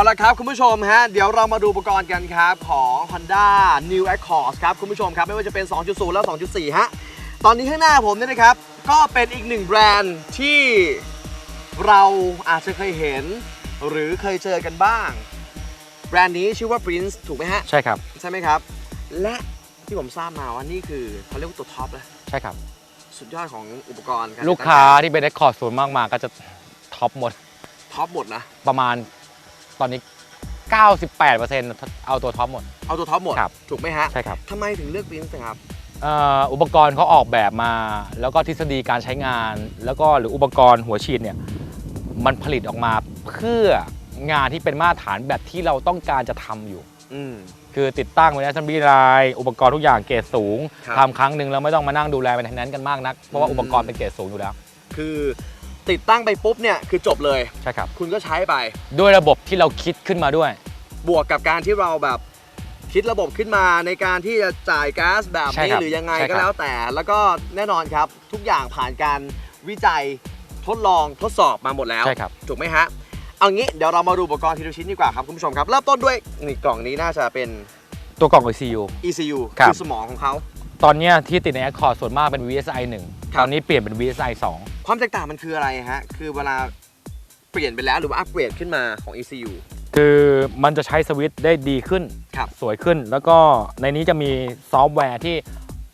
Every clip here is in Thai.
เอาละครับคุณผู้ชมฮะเดี๋ยวเรามาดูอุปกรณ์กันครับของ Honda New Accord ครับคุณผู้ชมครับไม่ว่าจะเป็น 2.0 และ2.4 ฮะ ตอนนี้ข้างหน้าผมเนี่ยนะครับ ก็เป็นอีกหนึ่งแบรนด์ที่เราอาจจะเคยเห็น หรือเคยเจอกันบ้าง แบรนด์นี้ชื่อว่า Prince ถูกไหมฮะ ใช่ครับ ใช่ไหมครับ และที่ผมทราบมาว่านี่คือเขาเรียกว่าตัวท็อปเลยใช่ครับ สุดยอดของอุปกรณ์รลูกค้าที่เป็นเรคคอร์ดส่วนมากมาก็จะท็อปหมดท็อปหมดนะ ประมาณ ตอนนี้ 98%เอาตัวท็อปหมด เอาตัวท็อปหมด ครับ ถูกไหมฮะใช่ครับทำไมถึงเลือก Prince ครับ เอ่ออุปกรณ์เขาออกแบบมา แล้วก็ทฤษฎีการใช้งาน แล้วก็หรืออุปกรณ์หัวฉีดเนี่ยมันผลิตออกมาเพื่องานที่เป็นมาตรฐานแบบที่เราต้องการจะทำอยู่ อืม คือติดตั้งไว้ในซัมบีไลน์อุปกรณ์ทุกอย่างเกรดสูงครับทำครั้งหนึ่งแล้วไม่ต้องมานั่งดูแลเป็นทนั้นกันมากนักเพราะว่าอืม อุปกรณ์เป็นเกรดสูงอยู่แล้ว คือ ติดตั้งไปปุ๊บเนี่ยคือจบเลย ใช่ครับ คุณก็ใช้ไป ด้วยระบบที่เราคิดขึ้นมาด้วย บวกกับการที่เราแบบคิดระบบขึ้นมาในการที่จะจ่ายก๊าซแบบใช่นี้ครับหรือยังไงใช่ครับก็แล้วแต่ แล้วก็แน่นอนครับ ทุกอย่างผ่านการวิจัยทดลองทดสอบมาหมดแล้ว ใช่ครับ ถูกไหมฮะ เอางี้เดี๋ยวเรามาดูอุปกรณ์ทีละชิ้นดีกว่าครับคุณผู้ชมครับ เริ่มต้นด้วยนี่กล่องนี้น่าจะเป็น ตัวกล่อง ECU ECU ครับอสมองของเขา ตอนเนี้ยที่ติดใน Accord ส่วนมากเป็น VSI 1 ครับ ตอนนี้เปลี่ยนเป็น VSI ความแตกต่างมันคืออะไรฮะ คือเวลาเปลี่ยนไปแล้วหรือว่าอัปเกรดขึ้นมาของ ECU 2คือมันจะใช้สวิตช์ได้ดีขึ้น ครับ สวยขึ้น แล้วก็ในนี้จะมีซอฟต์แวร์ที่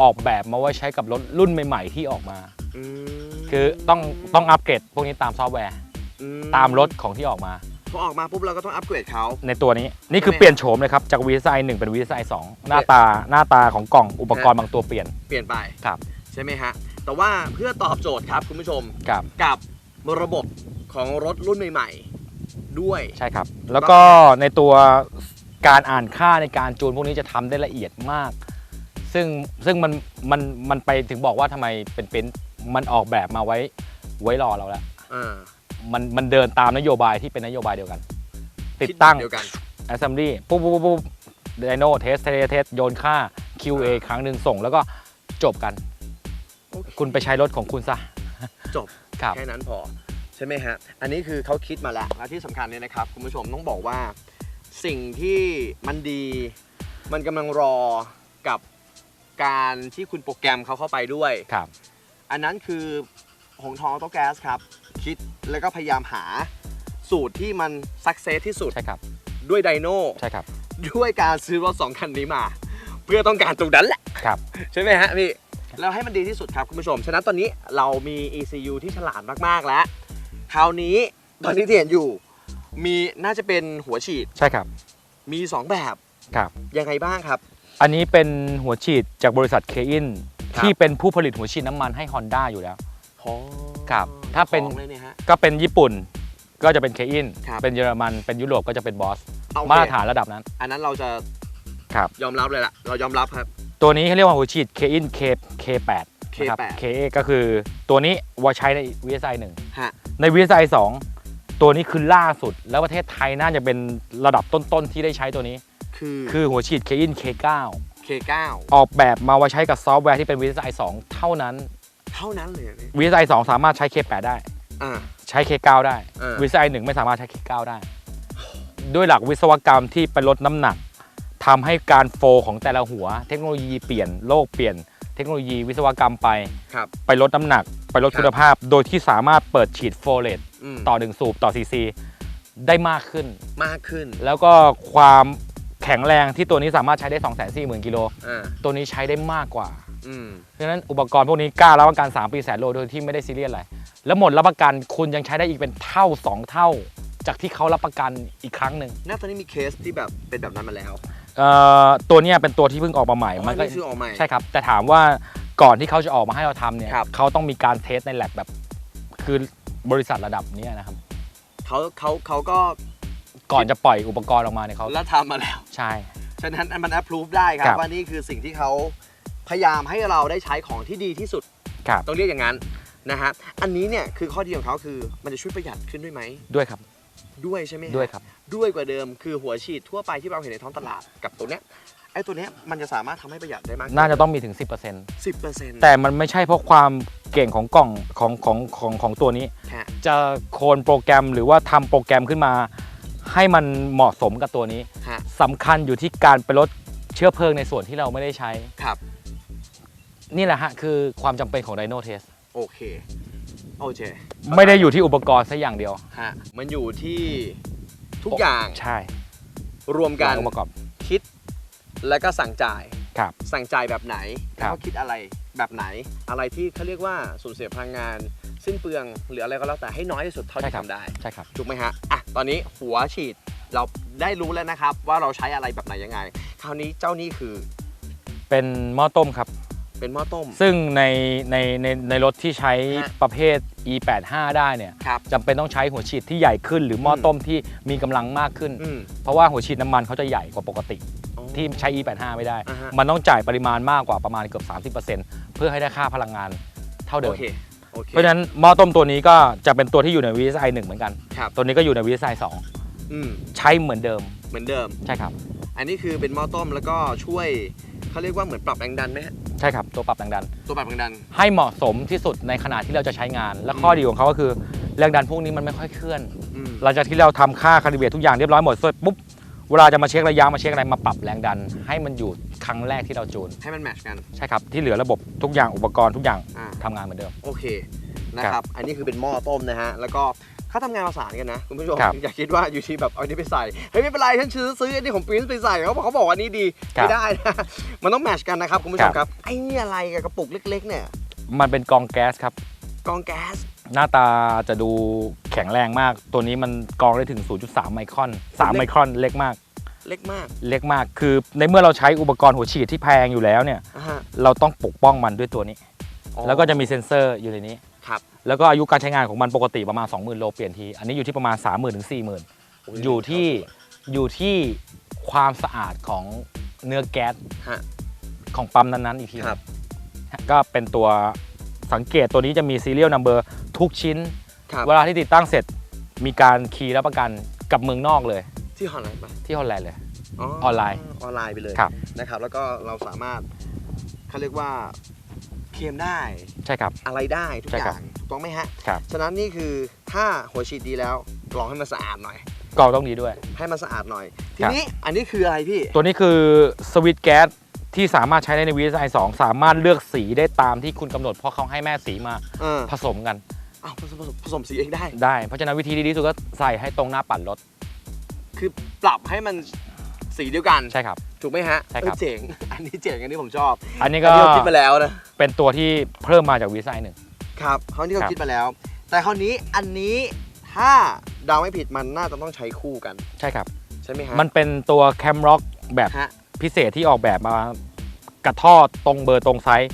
ออกแบบมาไว้ใช้กับรถรุ่นใหม่ ๆ ที่ออกมา อืมคือต้องต้องอัปเกรดพวกนี้ตามซอฟต์แวร์อืตามรถของที่ออกมา พอออกมาปุ๊บเราก็ต้องอัปเกรดเขา ในตัวนี้นี่คือใช่ไหมเปลี่ยนโฉมเลยครับจาก VSI 1 เป็น VSI 2หน้าตาหน้าตาของกล่องอุปกรณ์บางตัวเปลี่ยน เปลี่ยนไปครับ ใช่ไหมฮะ แต่ว่าเพื่อตอบโจทย์ครับคุณผู้ชมครับ กับระบบของรถรุ่นใหม่ ๆ ด้วย ใช่ครับ แล้วก็ในตัวการอ่านค่าในการจูนพวกนี้จะทำได้ละเอียดมาก ซึ่งซึ่งมันมันมันไปถึงบอกว่าทำไมเป็นเป็นมันออกแบบมาไว้ไว้รอเราแล้ว อ่ามันมันเดินตามนโยบายที่เป็นนโยบายเดียวกัน ติดตั้งคิเดียวกัน assembly ปุ๊บปุ๊บปุ๊บปุ๊บไดโนเทสเทสเทส โยนค่า QA ครั้งหนึ่งส่งแล้วก็จบกันโอเคคุณไปใช้รถของคุณซะจบครับแค่นั้นพอ ใช่ไหมฮะ อันนี้คือเขาคิดมาแล้ว และที่สำคัญเนี่ยนะครับ คุณผู้ชมต้องบอกว่า สิ่งที่มันดีมันกำลังรอกับการที่คุณโปรแกรมเขาเข้าไปด้วยครับ อันนั้นคือหงทองออโต้แก๊สครับ คิดแล้วก็พยายามหาสูตรที่มันสักเซสที่สุดใช่ครับ ด้วยไดโนใช่ครับ ด้วยการซื้อรถสองคันนี้มา เพื่อต้องการตรงนั้นแหละครับ ใช่ไหมฮะพี่ แล้วให้มันดีที่สุดครับคุณผู้ชม ฉะนั้นตอนนี้เรามี ECU ที่ฉลาดมากๆแล้ว คราวนี้ตอนที่ที่เห็นอยู่ มีน่าจะเป็นหัวฉีดใช่ครับมี 2 แบบครับ ยังไงบ้างครับ อันนี้เป็นหัวฉีดจากบริษัทเคอินครับ ที่เป็นผู้ผลิตหัวฉีดน้ำมันให้ Honda อยู่แล้ว ครับถ้าเป็น ของเลยเนี่ยฮะ ก็เป็นญี่ปุ่นก็จะเป็นเคอินครับ เป็นเยอรมันเป็นยุโรปก็จะเป็นบอสโอเคมาตรฐานระดับนั้น อันนั้นเราจะครับ ยอมรับเลยล่ะ เรายอมรับครับ ตัวนี้เขาเรียกว่าหัวฉีดเคอิน K K8 นะครับ K8 K ก็คือตัวนี้ว่าใช้ใน VSI ฮะ1ใน VSI 2ตัวนี้คือล่าสุด แล้วประเทศไทยน่าจะเป็นระดับต้นๆที่ได้ใช้ตัวนี้ คือคือหัวฉีด K in K9 K9 ออกแบบมาไว้ใช้กับซอฟต์แวร์ที่เป็น VSI 2เท่านั้นเท่านั้นเลยพี่ VSI 2สามารถใช้ K8 ได้ อ่า ใช้ K9 ได้เออ VSI 1ไม่สามารถใช้ K9 ได้ ด้วยหลักวิศวกรรมที่เป็นลดน้ำหนัก ทำให้การโฟลของแต่ละหัว เทคโนโลยีเปลี่ยนโลกเปลี่ยน เทคโนโลยีวิศวกรรมไป ครับ ไปลดน้ำหนัก ไปลดครับคุณภาพ โดยที่สามารถเปิดฉีดโฟเลตอืม ต่อหนึ่งสูบต่อซีซีได้มากขึ้น มากขึ้นแล้วก็ความแข็งแรงที่ตัวนี้สามารถใช้ได้ 2 4 0 0 0 0กิโลอ่าตัวนี้ใช้ได้มากกว่า อืมเพราะฉะนั้นอุปกรณ์พวกนี้กล้ารับประกัน 3 ปีแสนโลโดยที่ไม่ได้ซีเรียสอะไรแล้วหมดรับประกันคุณยังใช้ได้อีกเป็นเท่า 2 เท่า จากที่เขารับประกันอีกครั้งหนึ่ง น่าตอนนี้มีเคสที่แบบเป็นแบบนั้นมาแล้ว เอ่อตัวเนี้ยเป็นตัวที่เพิ่งออกมาใหม่มันก็อ๋อคือออกใหม่ ใช่ครับ แต่ถามว่าก่อนที่เขาจะออกมาให้เราทำเนี่ยครับ เขาต้องมีการเทสในแลบแบบ คือบริษัทระดับเนี้ยนะครับ เขาเขาเขาก็ก่อนจะปล่อยอุปกรณ์ออกมาเนี่ยเขาแล้วทำมาแล้ว ใช่ ฉะนั้นมัน approve ได้ครัครับบ ว่านี่คือสิ่งที่เขาพยายามให้เราได้ใช้ของที่ดีที่สุด ครับต้องเรียกอย่างนั้นนะฮะ อันนี้เนี่ยคือข้อดีของเขาคือมันจะช่วยประหยัดขึ้นด้วยไหม ด้วยครับ ด้วยใช่ไหมฮะด้วยครับ ด้วยกว่าเดิมคือหัวฉีดทั่วไปที่เราเห็นในท้องตลาดกับตัวเนี้ยไอ้ตัวเนี้ยมันจะสามารถทำให้ประหยัดได้มากน่าจะต้องมีถึง 10%สิบเปอร์เซ็นต์แต่มันไม่ใช่เพราะความเก่งของกล่องของของของของตัวนี้ฮะจะโคนโปรแกรมหรือว่าทำโปรแกรมขึ้นมา ให้มันเหมาะสมกับตัวนี้ฮะสำคัญอยู่ที่การไปลดเชื้อเพลิงในส่วนที่เราไม่ได้ใช้ ครับ นี่แหละฮะ คือความจำเป็นของ Dino Test โอเค โอเคไม่ได้อยู่ที่อุปกรณ์ซะอย่างเดียว ฮะมันอยู่ที่ทุกอย่างใช่รวมกันองค์ประกอบ คิด แล้วก็สั่งจ่ายครับ สั่งจ่ายแบบไหนคแล้รัวบก็คิดอะไรแบบไหน อะไรที่เขาเรียกว่าสูญเสียพลังงาน สิ้นเปลืองหรืออะไรก็แล้วแต่ให้น้อยที่สุดเท่าที่ทำได้ ใช่ครับ ถูกไหมฮะ อะ ตอนนี้หัวฉีดเราได้รู้แล้วนะครับ ว่าเราใช้อะไรแบบไหนยังไง คราวนี้เจ้านี่คือเป็นหม้อต้มครับ เป็นหม้อต้ม ซึ่งในในในในรถที่ใช้ฮะประเภท E85 ได้เนี่ยครับ จำเป็นต้องใช้หัวฉีดที่ใหญ่ขึ้น หรือหม้ออมต้มที่มีกำลังมากขึ้น อืมเพราะว่าหัวฉีดน้ำมันเขาจะใหญ่กว่าปกติ อ๋อ ที่ใช้ E85 ไม่ได้ อ่าฮะ มันต้องจ่ายปริมาณมากกว่าประมาณเกือบ 30%เพื่อให้ได้ค่าพลังงานเท่าเดิโอม เคโอเคเพราะฉะนั้นหม้อต้มตัวนี้ก็จะเป็นตัวที่อยู่ใน VSI 1เหมือนกัน ครับตัวนี้ก็อยู่ใน VSI อืม2 ใช้เหมือนเดิม เหมือนเดิม ใช่ครับ อันนี้คือเป็นหม้อต้มแล้วก็ช่วยเขาเรียกว่าเหมือนปรับแรงดันไหมฮะ ใช่ครับ ตัวปรับแรงดัน ตัวปรับแรงดัน ให้เหมาะสมที่สุดในขณะที่เราจะใช้งาน และข้อดีของเขาก็คือแรงดันพวกนี้มันไม่ค่อยเคลื่อนอืมหลังจากที่เราทำค่าคาลิเบรตทุกอย่างเรียบร้อยหมดเสร็จปุ๊บเวลาจะมาเช็คระยะมาเช็คอะไรมาปรับแรงดัน ให้มันอยู่ครั้งแรกที่เราจูน ให้มันแมทชกัน ใช่ครับ ที่เหลือระบบทุกอย่างอุปกรณ์ทุกอย่างอ่าทำงานเหมือนเดิม โอเคนะครับ อันนี้คือเป็นหม้อต้มนะฮะ แล้วก็ เขาทำงานประสานกันนะคุณผู้ชมครับอย่าคิดว่าอยู่ที่แบบเอาอันนี้ไปใส่เฮ้ยไม่เป็นไรฉันซื้อซื้ออันนี้ของปรินซ์ไปใส่เขาบอกเขาบอกว่าอันนี้ดีครับไม่ได้นะมันต้องแมทชกันนะครับคุณผู้ชมครับครับไอ้นี่อะไรกับกระปุกเล็ก ๆ เนี่ยมันเป็นกองแก๊สครับ กองแก๊สหน้าตาจะดูแข็งแรงมาก ตัวนี้มันกรองได้ถึง 0.3 ไมครอน 3 ไมครอนเล็กมาก เล็กมากเล็กมาก คือในเมื่อเราใช้อุปกรณ์หัวฉีดที่แพงอยู่แล้วเนี่ย อ่าฮะเราต้องปกป้องมันด้วยตัวนี้ อ๋อแล้วก็จะมีเซ็นเซอร์อยู่ในนี้ ครับ แล้วก็อายุการใช้งานของมันปกติประมาณ 20,000 โลเปลี่ยนที อันนี้อยู่ที่ประมาณ 30,000 ถึง 40,000 อยู่ที่อยู่ที่ความสะอาดของเนื้อแก๊สฮะ ของปั๊มนั้นๆอีกทีครับ ก็เป็นตัวสังเกตตัวนี้จะมี serial number ทุกชิ้น ครับเวลาที่ติดตั้งเสร็จมีการคีย์รับประกันกับเมืองนอกเลย ที่ฮอลแลนด์ปะที่ฮอลแลนด์เลยอออนไลน์ออนไลน์ไปเลยครับ นะครับ แล้วก็เราสามารถเขาเรียกว่า เคลมได้ใช่ครับ อะไรได้ทุกใช่อครัย่าบงถูกต้องไหมฮะครับ ฉะนั้นนี่คือถ้าหัวฉีดดีแล้วกรองให้มันสะอาดหน่อย กรองต้องดีด้วย ให้มันสะอาดหน่อย ทีครับ นี้อันนี้คืออะไรพี่ ตัวนี้คือสวิตช์แก๊สที่สามารถใช้ได้ใน VSI 2 สามารถเลือกสีได้ตามที่คุณกำหนดเพราะเขาให้แม่สีมาเออผสมกันอ้าวผสมผสมผสมสีเองได้ ได้ เพราะฉะนั้นวิธีที่ดีที่สุดก็ใส่ให้ตรงหน้าปัดรถคือปรับให้มันสีเดียวกัน ใช่ครับ ถูกไหมฮะใช่ครับ เออเจ๋ง อันนี้เจ๋งอันนี้ผมชอบอันนี้อัก็นนี้เราคิดมาแล้วนะ เป็นตัวที่เพิ่มมาจาก VSI หนึ่ง ครับคราวนี้เราครับ คิดมาแล้ว แต่คราวนี้อันนี้ถ้าเดาไม่ผิดมันน่าจะต้องใช้คู่กัน ใช่ครับ ใช่ไหมฮะมันเป็นตัวแคมร็อกแบบฮะพิเศษที่ออกแบบมากระท่อตรงเบอร์ตรงไซส์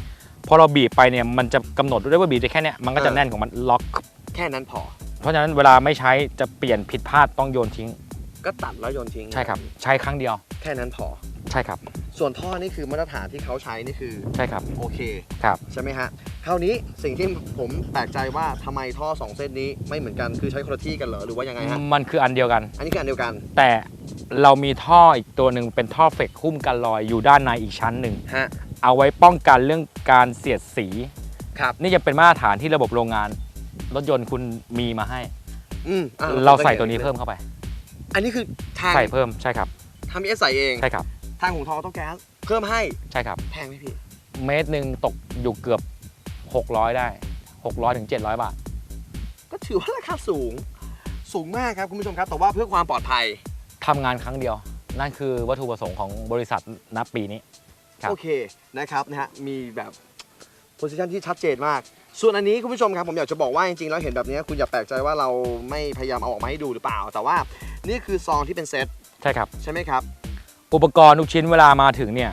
พอเราบีบไปเนี่ยมันจะกำหนดด้วยว่าบีบได้แค่เนี้ยมันก็จะเออแน่นของมันล็อก แค่นั้นพอ เพราะฉะนั้นเวลาไม่ใช้จะเปลี่ยนผิดพลาดต้องโยนทิ้ง ก็ตัดแล้วโยนทิ้งใช่ครับ ใช้ครั้งเดียว แค่นั้นพอ ใช่ครับ ส่วนท่อนี่คือมาตรฐานที่เขาใช้นี่คือใช่ครับโอเคครับ ใช่ไหมฮะคราวนี้สิ่งที่ผมแปลกใจว่าทำไมท่อสองเส้นนี้ไม่เหมือนกันคือใช้คนละที่กันเหรอหรือว่ายังไงฮะมันคืออันเดียวกัน อันนี้คืออันเดียวกันแต่เรามีท่ออีกตัวหนึ่งเป็นท่อเฟกหุ้มกันรอยอยู่ด้านในอีกชั้นหนึ่ง ฮะเอาไว้ป้องกันเรื่องการเสียดสี ครับนี่จะเป็นมาตรฐานที่ระบบโรงงาน รถยนต์คุณมีมาให้ อืมอะเราใส่ตัวนี้เพิ่มเข้าไป อันนี้คือทางใส่เพิ่มใช่ครับทำเอสใส่เอง ใช่ครับ ทางของทองต้องแก๊สเพิ่มให้ใช่ครับ แพงไหมพี่ เมตรหนึ่งตกอยู่เกือบ 600 ได้ 600ถึง700 บาท ก็ถือว่าราคาสูง สูงมากครับคุณผู้ชมครับ แต่ว่าเพื่อความปลอดภัย ทำงานครั้งเดียว นั่นคือวัตถุประสงค์ของบริษัทณปีนี้ ครับ โอเคนะครับนะฮะ มีแบบโพสิชันที่ชัดเจนมาก ส่วนอันนี้คุณผู้ชมครับผมอยากจะบอกว่าจริงๆแล้วเห็นแบบนี้คุณอย่าแปลกใจว่าเราไม่พยายามเอาออกมาให้ดูหรือเปล่า แต่ว่านี่คือซองที่เป็นเซตใช่ครับ ใช่ไหมครับ อุปกรณ์ทุกชิ้นเวลามาถึงเนี่ย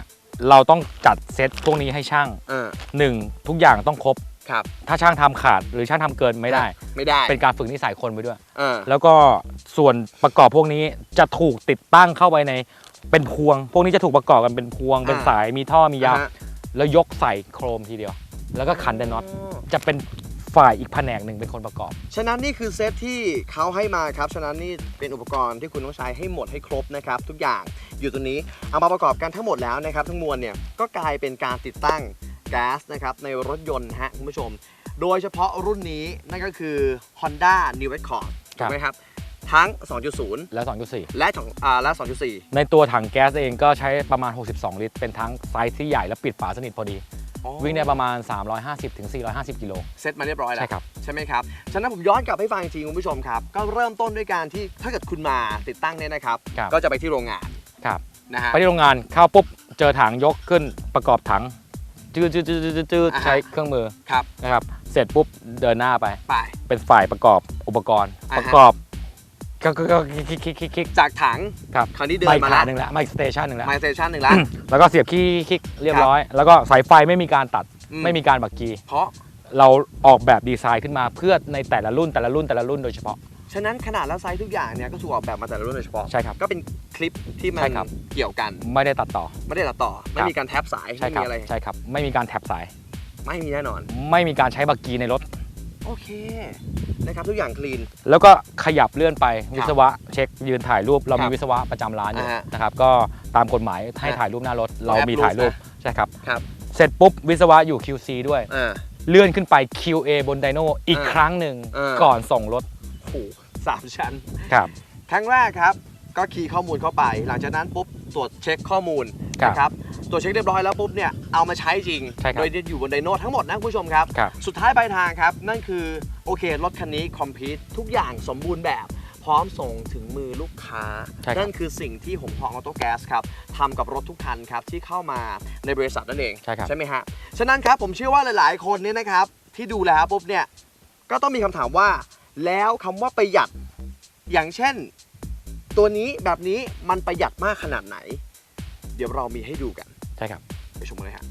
เราต้องจัดเซตพวกนี้ให้ช่างเออหนึ่งทุกอย่างต้องครบ ครับถ้าช่างทำขาดหรือช่างทำเกินไม่ได้ ไม่ได้เป็นการฝึกนิสัยคนไปด้วย เออแล้วก็ส่วนประกอบพวกนี้จะถูกติดตั้งเข้าไปในเป็นพวง พวกนี้จะถูกประกอบกันเป็นพวง เป็นสายมีท่อมียาว อ่าฮะแล้วยกใส่โครมทีเดียว แล้วก็ขันแต่น็อตจะเป็น ฝ่ายอีกแผนกหนึ่งเป็นคนประกอบ ฉะนั้นนี่คือเซตที่เขาให้มาครับ ฉะนั้นนี่เป็นอุปกรณ์ที่คุณต้องใช้ให้หมดให้ครบนะครับ ทุกอย่างอยู่ตรงนี้เอามาประกอบกันทั้งหมดแล้วนะครับ ทั้งมวลเนี่ยก็กลายเป็นการติดตั้งแก๊สนะครับในรถยนต์นะฮะคุณผู้ชม โดยเฉพาะรุ่นนี้นั่นก็คือ Honda New Accord ครัถูบกไหมครับ ทั้ง 2.0 และ 2.4 และของอ่าและ 2.4 ในตัวถังแก๊สเองก็ใช้ประมาณ 62 ลิตร เป็นทั้งไซส์ที่ใหญ่และปิดฝาสนิทพอดีอ๋อ วิ่งได้ประมาณ 350ถึง450 กิโล เซ็ตมาเรียบร้อยแล้ว ใช่ครับ ใช่ไหมครับ ฉะนั้นผมย้อนกลับให้ฟังจริงๆคุณผู้ชมครับ ก็เริ่มต้นด้วยการที่ถ้าเกิดคุณมาติดตั้งเนี่ยนะครับ ครับ ก็จะไปที่โรงงานครับ นะฮะ ไปที่โรงงานเข้าปุ๊บ เจอถังยกขึ้นประกอบถัง จืดจืดจืดจืดจืดอ่าฮะ ใช้เครื่องมือครับ นะครับ เสร็จปุ๊บเดินหน้าไป ไป เป็นฝ่ายประกอบอุปกรณ์ อ่าฮะ ประกอบ ก็ก็ก็คลิกคลิกคลิกคลิก จากถังครับ คราวนี้เดินไปมาขาแล้วหนึ่งแล้วมาอีกสเตชันหนึ่งแล้ว มาสเตชันหนึ่งแล้วแล้วก็เสียบคีย์คลิกเรียบร้อย แล้วก็สายไฟไม่มีการตัดอืม ไม่มีการบักกีเพราะ เราออกแบบดีไซน์ขึ้นมาเพื่อในแต่ละรุ่นแต่ละรุ่นแต่ละรุ่นโดยเฉพาะ ฉะนั้นขนาดและไซส์ทุกอย่างเนี่ยก็ถูกออกแบบมาแต่ละรุ่นโดยเฉพาะ ใช่ครับ ก็เป็นคลิปที่มันใช่ครับ เกี่ยวกัน ไม่ได้ตัดต่อ ไม่ได้ตัดต่อ ไม่มีการแท็บสาย ใช่ไม่ครัมีบอะไร ใช่ครับ ไม่มีการแท็บสาย ไม่มีแน่นอน ไม่มีการใช้บักกีในรถ โอเคนะครับทุกอย่างคลีน แล้วก็ขยับเลื่อนไปวิศวะเช็คยืนถ่ายรูป เราครัมีบวิศวะประจำร้านอยู่อ่าฮะนะครับก็ตามกฎหมายให้อ่าถ่ายรูปหน้ารถ เราแอปมีรูปถ่ายรูปนะใช่ครับ ครับ เสร็จปุ๊บวิศวะอยู่ QC ด้วย อ่า เลื่อนขึ้นไป QA บนไดโนอีกอ่าครั้งหนึ่งอ่า ก่อนส่งรถโอ้โหสามชั้น ครับ ครั้งแรกครับ ก็คีย์ข้อมูลเข้าไป หลังจากนั้นปุ๊บตรวจเช็คข้อมูลครับ นะครับ ตรวจเช็คเรียบร้อยแล้วปุ๊บเนี่ยเอามาใช้จริง ใช่ครับโดยอยู่บนไดโนทั้งหมดนะคุณผู้ชมครับ ครับ สุดท้ายปลายทางครับ นั่นคือโอเครถคันนี้คอมพิวทุกอย่างสมบูรณ์แบบ พร้อมส่งถึงมือลูกค้า ใช่ครับนั่นคือสิ่งที่หงทองออโต้แก๊สครับทำกับรถทุกคันครับที่เข้ามาในบริษัทนั่นเองใช่ครับใช่ไหมฮะฉะนั้นครับผมเชื่อว่าหลาย ๆ คนเนี่ยนะครับที่ดูแล้วปุ๊บเนี่ยก็ต้องมีคำถามว่า แล้วคำว่าประหยัดอย่างเช่น ตัวนี้แบบนี้มันประหยัดมากขนาดไหน เดี๋ยวเรามีให้ดูกัน ใช่ครับไปชมกันเลยฮะ